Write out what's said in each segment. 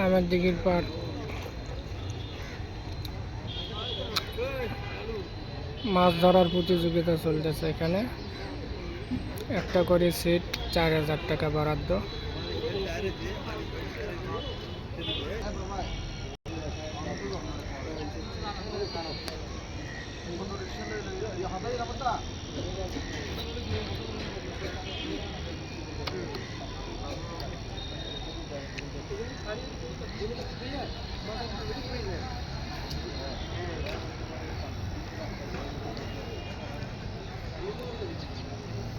আমার দিঘির পর মাছ ধরার প্রতিযোগিতা চলতেছে এখানে। একটা করে সিট চার হাজার টাকা বরাদ্দ।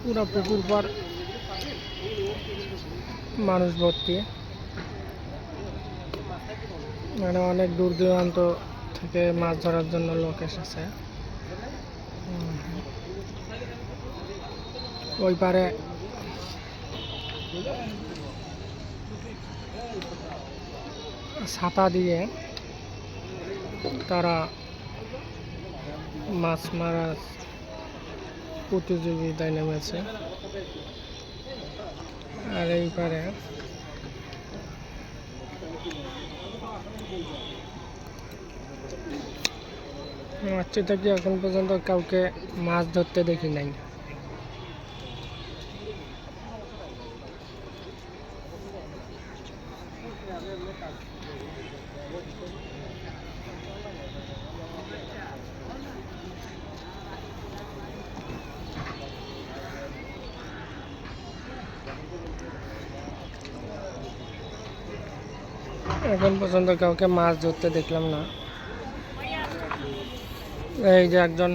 পুরো পুকুর পর মানুষ ভর্তি। মানে অনেক দূর দূরান্ত থেকে মাছ ধরার জন্য লোক এসেছে। ওই পারে ছাতা দিয়ে তারা মাছ মারার প্রতিযোগিতায় নেমেছে। আর এই পারে মাছটি থেকে এখন পর্যন্ত কাউকে মাছ ধরতে দেখি নাই। এখন পর্যন্ত কাউকে মাছ ধরতে দেখলাম না। এই যে একজন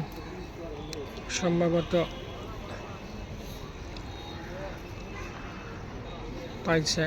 সম্ভবত পাইছে।